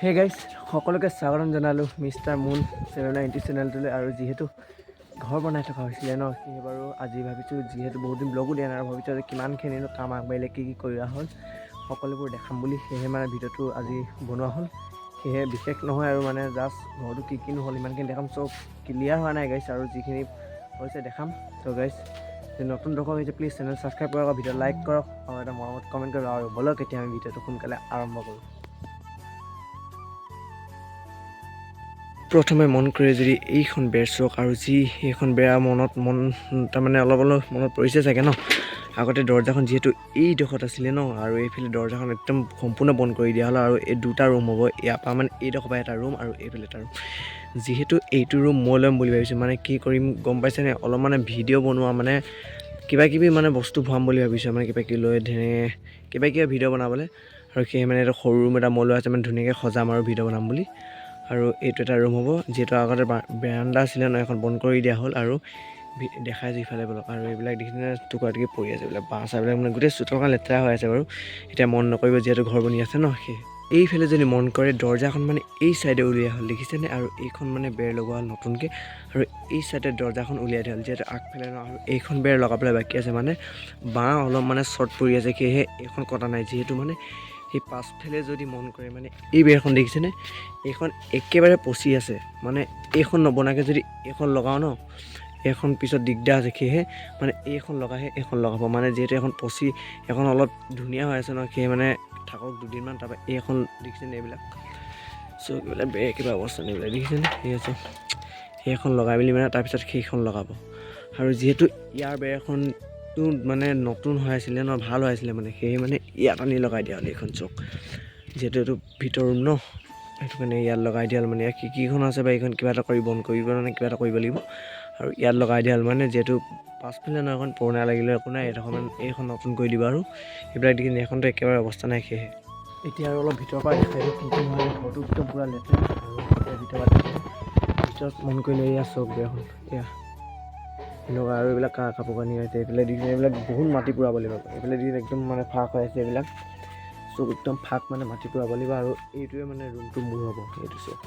Hey guys সকলোকে স্বাগতম জনালোঁ মিষ্টাৰ মুন ছেভেন নাইণ্টি চেনেলটোলৈ আৰু যিহেতু ঘৰ বনাই থকা হৈছিলে ন সেয়ে বাৰু আজি ভাবিছোঁ যিহেতু বহুত দিন ব্লগো দিয়া নাই আৰু ভাবিছোঁ আজি কিমানখিনিনো কাম আগবাঢ়িলে কি কি কৰা হ'ল সকলোবোৰ দেখাম বুলি সেয়েহে মানে ভিডিঅ'টো আজি বনোৱা হ'ল। সেয়েহে বিশেষ নহয় আৰু মানে জাষ্ট ঘৰটো কি কিনো হ'ল ইমানখিনি দেখাম চব ক্লিয়াৰ হোৱা নাই গাইছ আৰু যিখিনি হৈছে দেখাম। ত' যদি নতুন দৰ্শক হৈছে প্লিজ চেনেল ছাবস্ক্ৰাইব কৰক ভিডিঅ' লাইক কৰক আৰু এটা মৰমত কমেণ্ট কৰক আৰু ব'লক এতিয়া আমি ভিডিঅ'টো সোনকালে আৰম্ভ কৰোঁ। প্ৰথমে মন কৰি যদি এইখন বেৰ চাওক আৰু যি এইখন বেয়া মনত মন তাৰমানে অলপ অলপ মনত পৰিছে চাগে ন? আগতে দৰ্জাখন যিহেতু এইডোখৰত আছিলে ন? আৰু এইফালে দৰ্জাখন একদম সম্পূৰ্ণ বন্ধ কৰি দিয়া হ'ল আৰু এই দুটা ৰুম হ'ব ইয়াৰ পৰা মানে এইডোখৰ পৰা এটা ৰুম আৰু এইফালে এটা ৰুম যিহেতু এইটো ৰুম মই ল'ম বুলি ভাবিছোঁ মানে কি কৰিম গম পাইছেনে অলপ মানে ভিডিঅ' বনোৱা মানে কিবা কিবি মানে বস্তু ভৰাম বুলি ভাবিছোঁ মানে কিবা কিবি লৈ ধেনে কিবা কিবা ভিডিঅ' বনাবলৈ। আৰু সেই মানে এটা সৰু ৰুম এটা মই লোৱা আছে মানে ধুনীয়াকৈ সজাম আৰু ভিডিঅ' বনাম বুলি। আৰু এইটো এটা ৰুম হ'ব, যিহেতু আগতে বেৰাণ্ডা আছিলে ন, এখন বন্ধ কৰি দিয়া হ'ল আৰু ভি- দেখাই যে ইফালে বলক আৰু এইবিলাক দেখিছেনে টুকুৰা টুকুৰি পৰি আছে এইবিলাক বাঁহ চাহবিলাক মানে গোটেই চোতালখন লেতেৰা হৈ আছে বাৰু। এতিয়া মন নকৰিব যিহেতু ঘৰ বনি আছে ন, সেই এইফালে যদি মন কৰে, দৰ্জাখন মানে এই চাইডে উলিওৱা হ'ল দেখিছেনে আৰু এইখন মানে বেৰ লগোৱা হ'ল নতুনকৈ। আৰু এই চাইডে দৰ্জাখন উলিয়াই দিয়া হ'ল, যিহেতু আগফালে ন, আৰু এইখন বেৰ লগাবলৈ বাকী আছে। মানে বাঁহ অলপ মানে শ্বৰ্ট পৰি আছে, সেয়েহে এইখন কটা নাই। যিহেতু মানে সেই পাছফালে যদি মন কৰে মানে এই বেৰখন দেখিছেনে? এইখন একেবাৰে পচি আছে। মানে এইখন নবনাকৈ যদি এইখন লগাওঁ ন এইখন পিছত দিগদাৰ আছে। সেয়েহে মানে এইখন লগাইহে এইখন লগাব। মানে যিহেতু এখন পচি এখন অলপ ধুনীয়া হৈ আছে ন সেয়ে মানে থাকক দুদিনমান তাৰপৰা এইখন দেখিছেনে এইবিলাক? চ' এইবিলাক বেৰ কিবা অৱস্থা নাই এইবিলাক? দেখিছেনে? সেই আছে। সেইখন লগাই মেলি মানে তাৰপিছত সেইখন লগাব। আৰু যিহেতু ইয়াৰ বেৰখনটো মানে নতুন হৈ আছিলে ন ভাল হৈ আছিলে মানে সেয়ে মানে ইয়াত আনি লগাই দিয়া হ'ল এইখন চক। যিহেতু এইটো ভিতৰ ৰুম ন সেইটো কাৰণে ইয়াত লগাই দিয়া হ'ল মানে ইয়াত খিৰিকীখন আছে বা এইখন কিবা এটা কৰি বন্ধ কৰিব মানে কিবা এটা কৰিব লাগিব। আৰু ইয়াত লগাই দিয়া হ'ল মানে যিহেতু পাছফালে নহয় এখন পুৰণা লাগিলে একো নাই এইডোখৰ মানে এইখন নতুন কৰি দিব আৰু। সেইবিলাক দেখি এইখনতো একেবাৰে অৱস্থা নাই সেয়েহে। এতিয়া আৰু অলপ ভিতৰৰ পৰা দেখাই দিওঁ কি কি নহয় ঘৰটো একদম পূৰা লেতেৰা আৰু দিওঁ। ভিতৰত মন কৰিলে এয়া চব বেয়াখন এয়া। এনেকুৱা আৰু এইবিলাক কা কাপোৰ কানি আছে, এইফালে দি এইবিলাক বহুত মাটি পুৰাব লাগিব। এইফালে দি একদম মানে ফাঁক হৈ আছে এইবিলাক। চব একদম ফাঁক মানে মাটি পুৰাব লাগিব আৰু এইটোৱে মানে ৰুমটো মোৰ হ'ব, এইটো চব।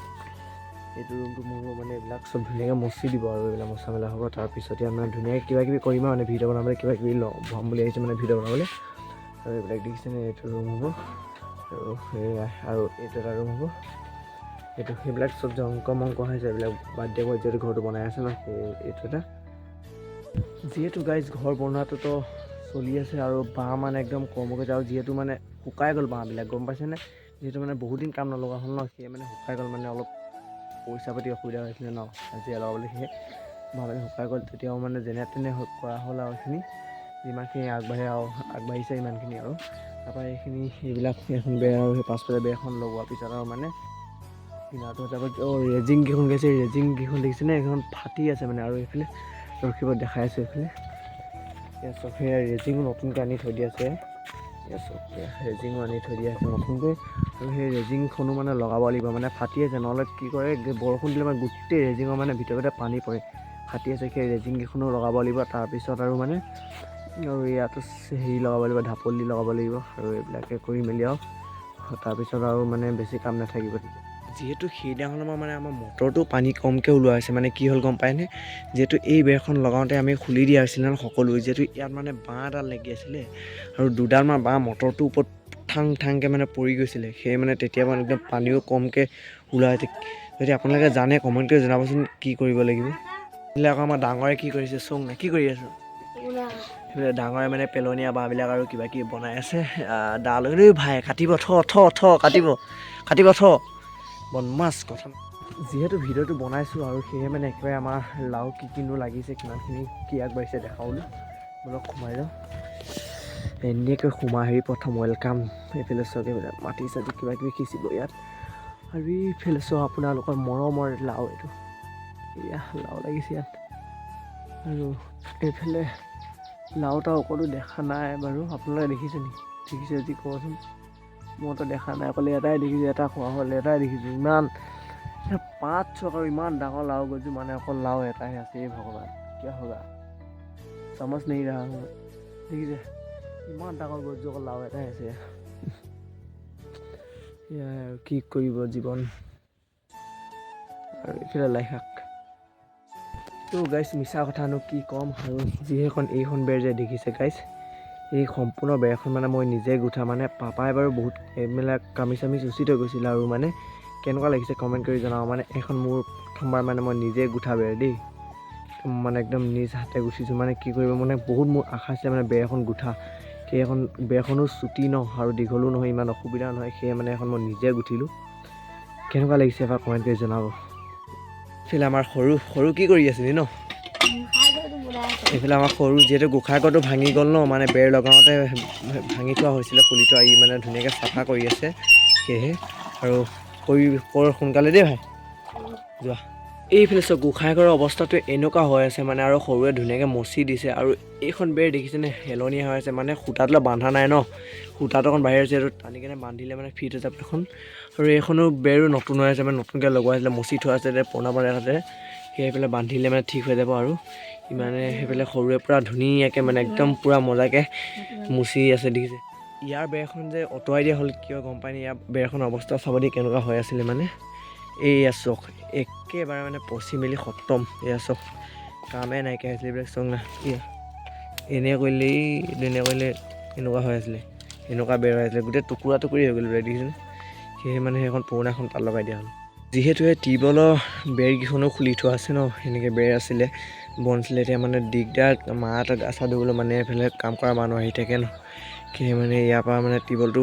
এইটো ৰুমটো মোৰ মানে এইবিলাক চব ধুনীয়াকৈ মচি দিব আৰু এইবিলাক মচা মেলা হ'ব। তাৰপিছতে মানে ধুনীয়াকৈ কিবা কিবি কৰিম আৰু মানে ভিডিঅ' বনাবলৈ কিবা কিবি লওঁ ভৰাম বুলি আহিছোঁ মানে ভিডিঅ' বনাবলৈ। আৰু এইবিলাক দেখিছেনে এইটো ৰুম হ'ব। আৰু সেয়া আৰু এইটো এটা ৰুম হ'ব। এইটো, সেইবিলাক চব জংক মংক হৈছে এইবিলাক মই যিহেতু ঘৰটো বনাই আছে ন এইটো এটা। যিহেতু গাইজ ঘৰ বনোৱাটোতো চলি আছে আৰু বাঁহ মানে একদম কম হৈ গৈছে আৰু যিহেতু মানে শুকাই গ'ল বাঁহবিলাক গম পাইছেনে? যিহেতু মানে বহুত দিন কাম নলগা হ'ল ন সেয়ে মানে শুকাই গ'ল মানে অলপ পইচা পাতি অসুবিধা হৈছিলে ন হাজিৰা লগাবলৈ সেয়ে বাঁহবিলাক শুকাই গ'ল তেতিয়াও মানে যেনে তেনে কৰা হ'ল আৰু এইখিনি। যিমানখিনি আগবাঢ়ে আৰু আগবাঢ়িছে ইমানখিনি আৰু। তাৰপৰা এইখিনি এইবিলাক এখন বেৰ আৰু সেই পাছফালে বেৰখন লগোৱাৰ পিছত আৰু মানে কিনাৰটো তাৰপৰা অঁ ৰেজিং কেইখন গৈছে ৰেজিং কেইখন দেখিছেনে? এইখন ফাটি আছে মানে আৰু এইফালে। ৰখিব দেখাই আছোঁ এইফালে। চব সেয়া ৰেজিঙো নতুনকৈ আনি থৈ দিয়া আছে। চব সেয়া ৰেজিঙো আনি থৈ দিয়া আছে নতুনকৈ। আৰু সেই ৰেজিংখনো মানে লগাব লাগিব। মানে ফাটি আছে, নহ'লে কি কৰে বৰষুণ দিলে মানে গোটেই ৰেজিঙৰ মানে ভিতৰে ভিতৰে পানী পৰে। ফাটি আছে, সেই ৰেজিংকেইখনো লগাব লাগিব। তাৰপিছত আৰু মানে আৰু ইয়াতো হেৰি লগাব লাগিব, ঢাপলি লগাব লাগিব। আৰু এইবিলাকে কৰি মেলি আৰু। তাৰপিছত আৰু মানে বেছি কাম নাথাকিব। তেতিয়া যিহেতু সেইদিনাখন আমাৰ মানে আমাৰ মটৰটো পানী কমকৈ ওলোৱা হৈছে মানে কি হ'ল গম পায়নে যিহেতু এই বেৰখন লগাওঁতে আমি খুলি দিয়া হৈছিলে ন সকলোৱে যিহেতু ইয়াত মানে বাঁহ এডাল লাগি আছিলে আৰু দুডালমান বাঁহ মটৰটোৰ ওপৰত ঠাং ঠাংকৈ মানে পৰি গৈছিলে সেয়ে মানে তেতিয়া মানে একদম পানীও কমকৈ হৈছে যদি আপোনালোকে জানে কমেণ্ট কৰি জনাবচোন কি কৰিব লাগিব। আকৌ আমাৰ ডাঙৰে কি কৰিছে চং না কি কৰি আছোঁ? ডাঙৰে মানে পেলনীয়া বাঁহবিলাক আৰু কিবা কিবি বনাই আছে। ডাল ভাই কাটিব থ থ থ কাটিব কাটিব থ। বনমাছ কথা। যিহেতু ভিডিঅ'টো বনাইছোঁ আৰু সেয়ে মানে একেবাৰে আমাৰ লাও কি কিনো লাগিছে কিমানখিনি কি আগবাঢ়িছে দেখাবলৈ। বলক সোমাই যাওঁ। এনেকৈ সোমাই আহি প্ৰথম ৱেলকাম এইফালে এইবিলাক মাটি চাটি কিবা কিবি সিঁচিব ইয়াত। আৰু এইফালে চাওক আপোনালোকৰ মৰমৰ লাও এইটো। এয়া লাও লাগিছে ইয়াত। আৰু এইফালে লাও তাও অকলো দেখা নাই বাৰু। আপোনালোকে দেখিছে নেকি দেখিছে যদি ক'বচোন মইতো দেখা নাই, অকল এটাই দেখিছোঁ, এটা খোৱা হ'ল, এটাই দেখিছোঁ। ইমান পাঁচ ছক আৰু ইমান ডাঙৰ লাও গছজোৰ মানে অকল লাও এটাহে আছে, এই ভগৱান, কিয় হ'বা? চামচ নেহি ৰহা হো দেখিছে ইমান ডাঙৰ গছজোৰ অকল লাও এটাই আছে। সেয়াই আৰু কি কৰিব জীৱন? আৰু এইফালে লাই শাক তো গাইছ মিছা কথানো কি ক'ম আৰু যিহেখন এইখন বেৰ যে দেখিছে গাইছ এই সম্পূৰ্ণ বেৰখন মানে মই নিজে গুঠা মানে পাপাই বাৰু বহুত এইবিলাক কামি চামি চুচি থৈ গৈছিলে আৰু মানে কেনেকুৱা লাগিছে কমেণ্ট কৰি জনাওঁ মানে এখন মোৰ প্ৰথমবাৰ মানে মই নিজে গুঠা বেৰ দেই। মানে একদম নিজ হাতে গুঠিছোঁ মানে কি কৰিব মানে বহুত মোৰ আশা আছিলে মানে বেৰ এখন গুঠা। সেই এখন বেৰখনো চুটি ন আৰু দীঘলো নহয় ইমান অসুবিধা নহয় সেয়ে মানে এখন মই নিজে গুঠিলোঁ। কেনেকুৱা লাগিছে এবাৰ কমেণ্ট কৰি জনাব। এইফালে আমাৰ সৰু সৰু কি কৰি আছিলি ন? এইফালে আমাৰ সৰু যিহেতু গোঁসাইকৰটো ভাঙি গ'ল ন মানে বেৰ লগাওঁতে ভাঙি থোৱা হৈছিলে থোৱা ই মানে ধুনীয়াকৈ চাফা কৰি আছে, সেয়েহে। আৰু কৰি, কৰ সোনকালে দেই ভাই? যোৱা। এইফালে চব গোঁসাইঘৰৰ অৱস্থাটো এনেকুৱা হৈ আছে মানে আৰু সৰুৱে ধুনীয়াকৈ মচি দিছে, আৰু এইখন বেৰ দেখিছেনে হেলনীয়া হৈ আছে মানে সূতাটো বান্ধা নাই ন। সূতাটো অকণ বাহিৰ হৈছে টানি কেনে বান্ধিলে মানে ফিট হৈ যাব এখন আৰু এইখনো বেৰো নতুন হৈ আছে মানে নতুনকৈ লগোৱা হৈছিলে, মচি থোৱা আছে যে পুৰণা এটাতে সেই সেইফালে বান্ধিলে মানে ঠিক হৈ যাব আৰু। ইমানে সেইফালে সৰুৱে পূৰা ধুনীয়াকৈ মানে একদম পূৰা মজাকৈ মুচি আছে দেখিছে। ইয়াৰ বেৰখন যে আঁতৰাই দিয়া হ'ল কিয় গম পাই নে? ইয়াৰ বেৰখনৰ অৱস্থা চাব দি কেনেকুৱা হৈ আছিলে মানে? এইয়া চক একেবাৰে মানে পচি মেলি খতম এয়া চক কামে নাইকিয়া হৈছিলে এইবিলাক চক না। এয়া এনে কৰিলে এই এনে কৰিলে এনেকুৱা হৈ আছিলে। এনেকুৱা বেৰ হৈ আছিলে। গোটেই টুকুৰা টুকুৰি হৈ গ'ল বেৰ দেখিছেনে? সেয়ে মানে সেইখন পুৰণাখন তাত লগাই দিয়া হ'ল। যিহেতু এই টিউবৱেলৰ বেৰকেইখনো খুলি থোৱা আছে ন সেনেকৈ বেৰ আছিলে, বন এতিয়া মানে দিগদাৰ, মা এটা গা চা মানে এইফালে কাম কৰা মানুহ আহি থাকে ন। সেয়ে মানে ইয়াৰ পৰা মানে টিউবৱেলটো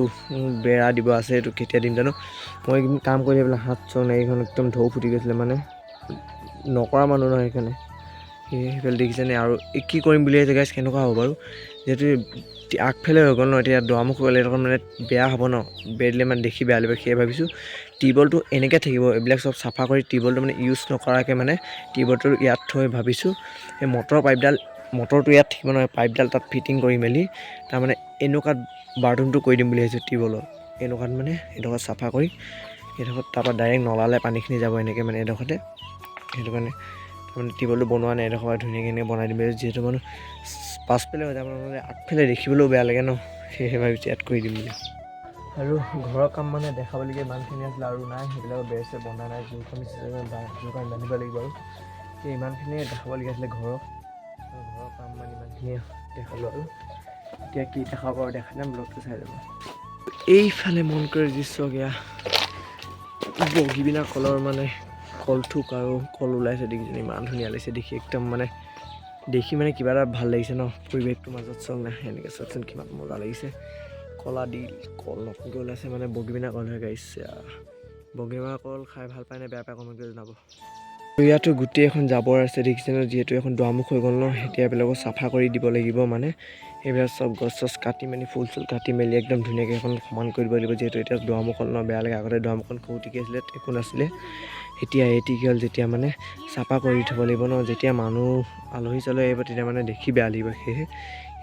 বেৰা দিব আছে এইটো কেতিয়া দিম জানো। মই এইকেইদিন কাম কৰি পেলাই হাত চক নাইকেইখন একদম ঢৌ ফুটি গৈছিলে মানে। নকৰা মানুহ নহয় সেইকাৰণে। সেইফালে দেখিছেনে আৰু কি কৰিম বুলি আহিছে গাইছ কেনেকুৱা হ'ব বাৰু? যিহেতু আগফালে হৈ গ'ল ন, এতিয়া দুৱাৰমুখ গ'লে এইডোখৰ মানে বেয়া হ'ব ন। বেৰ দিলে মানে দেখি বেয়া লাগিব, সেয়ে ভাবিছোঁ টিউবৱেলটো এনেকৈ থাকিব, এইবিলাক চব চাফা কৰি টিউবৱেলটো মানে ইউজ নকৰাকৈ মানে টিউবৱেলটো ইয়াত থৈ ভাবিছোঁ। এই মটৰ পাইপডাল, মটৰটো ইয়াত থাকিব পাইপডাল তাত ফিটিং কৰি মেলি তাৰমানে এনেকুৱাত বাথৰুমটো কৰি দিম বুলি ভাবিছোঁ টিউবৱেলৰ। এনেকুৱাত মানে এডোখৰ চাফা কৰি এইডোখৰত তাৰপৰা ডাইৰেক্ট নলালে পানীখিনি যাব এনেকৈ মানে এডোখৰতে। সেইটো কাৰণে তাৰমানে টিউবৱেলটো বনোৱা নাই, এডোখৰ ধুনীয়াকৈ এনেকৈ বনাই দিম। যিহেতু মানে পাছফালে হৈ যাব, নহ'লে আগফালে দেখিবলৈও বেয়া লাগে ন, সেয়েহে ভাবিছোঁ ইয়াত কৰি দিম বুলি। আৰু ঘৰৰ কাম মানে দেখাবলগীয়া ইমানখিনি আছিলে আৰু নাই সেইবিলাক বেৰ চেৰ বন্ধা নাই জোৰখন জোৰখন বান্ধিব লাগিব আৰু। সেই ইমানখিনিয়ে দেখাবলগীয়া আছিলে ঘৰৰ। ঘৰৰ কাম মানে ইমানখিনিয়ে দেখালোঁ আৰু। এতিয়া কি দেখাব পাৰোঁ, দেখা যাম ব্লগটো চাই যাব। এইফালে মন কৰি দৃশ্য গিয়া বগীবিনা কলৰ মানে কলথোক আৰু কল ওলাইছে দেখিছেনে, ইমান ধুনীয়া লাগিছে দেখি, একদম মানে দেখি মানে কিবা এটা ভালো লাগিছে ন, পৰিৱেশটোৰ মাজত চক নাই এনেকৈ চাওকচোন, কিমান মজা লাগিছে। কলা দি কল নতুনকৈ ওলাইছে মানে বগীবিনা কল হৈ গাইছে। বগীবিনা কল খাই ভাল পায় নে বেয়া পায় কমেণ্ট কৰি জনাব। ইয়াতো গোটেই এখন জাবৰ আছে দেখিছে ন যিহেতু এখন দুৱাৰমুখ হৈ গ'ল ন এতিয়া এইবিলাকো চাফা কৰি দিব লাগিব মানে। এইবিলাক চব গছ চছ কাটি মেলি ফুল চুল কাটি মেলি একদম ধুনীয়াকৈ এখন সমান কৰি দিব লাগিব। যিহেতু এতিয়া দুৱাৰমুখ হ'ল ন বেয়া লাগে। আগতে দুৱাৰমুখখন সৰুটিকৈ আছিলে একো নাছিলে। এতিয়া এটিকি হ'ল যেতিয়া মানে চাফা কৰি থ'ব লাগিব ন যেতিয়া মানুহ আলহী চালহী আহিব তেতিয়া মানে দেখি বেয়া লাগিব। সেয়েহে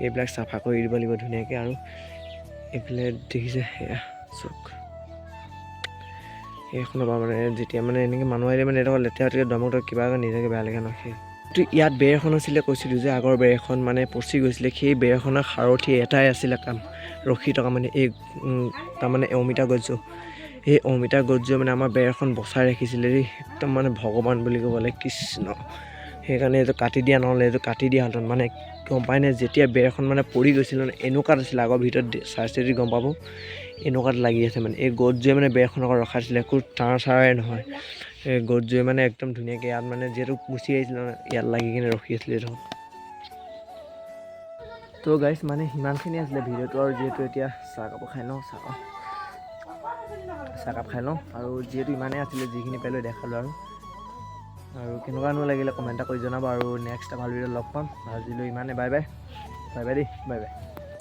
এইবিলাক চাফা কৰি দিব লাগিব ধুনীয়াকৈ আৰু এইফালে দেখিছে সেয়া চক সেইখনৰ পৰা মানে যেতিয়া মানে এনেকৈ মানুহ আহিলে মানে এডোখৰ লেতেৰা দমক কিবা এটা নিজকে বেয়া লাগে ন সেই। তো ইয়াত বেৰ এখন আছিলে, কৈছিলোঁ যে আগৰ বেৰ এখন মানে পচি গৈছিলে, সেই বেৰখনৰ সাৰথি এটাই আছিলে কাম, ৰখি থকা মানে এই তাৰমানে অমিতা গছজোপা সেই অমিতা গছজোপা মানে আমাৰ বেৰখন বচাই ৰাখিছিলে দেই, একদম মানে ভগৱান বুলি ক'ব লাগে কৃষ্ণ। সেইকাৰণে এইটো কাটি দিয়া নহ'লে, এইটো কাটি দিয়া হেঁতেন মানে গম পাই নে যেতিয়া বেৰখন মানে পৰি গৈছিলে মানে এনেকুৱাত আছিলে আগৰ ভিতৰত চাই চিতি গম পাব। এনেকুৱাত লাগি আছে মানে। এই গছজোৰে মানে বেৰখন আকৌ ৰখাই দিছিলে একো তাঁৰ চাৰে নহয়। এই গছজোৰে মানে একদম ধুনীয়াকৈ ইয়াত মানে যিহেতু গুচি আহিছিলে ন, ইয়াত লাগি কিনে ৰখি আছিলে এইটো তো গাইছ মানে সিমানখিনি আছিলে ভিডিঅ'টো আৰু যিহেতু এতিয়া চাহ কাপোৰ খাই লওঁ চাহ চাহকাপ খাই লওঁ। আৰু যিহেতু ইমানেই আছিলে যিখিনি পাৰিলোঁ দেখালোঁ আৰু। আৰু কেনেকুৱানো লাগিলে কমেণ্ট এটা কৰি জনাব আৰু নেক্সট এটা ভালো ভিডিঅ' লগ পাম। আজিলৈ ইমানেই বাই বাই বাই বাই দেই বাই বাই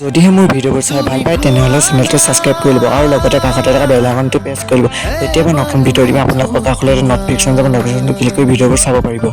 যদিহে মোৰ ভিডিঅ'বোৰ চাই ভালো পায়, তেনেহ'লে চেনেলটো ছাবস্ক্ৰাইব কৰি ল'ব আৰু লগতে কাষতে থকা বেল আইকনটো প্ৰেছ কৰিব তেতিয়া মই নতুন ভিডিঅ' দিম আপোনালোকৰ কাষলৈ নটিফিকেশ্যন যাব নটিফিকেশ্যনটো ক্লিক কৰি ভিডিঅ'বোৰ চাব পাৰিব।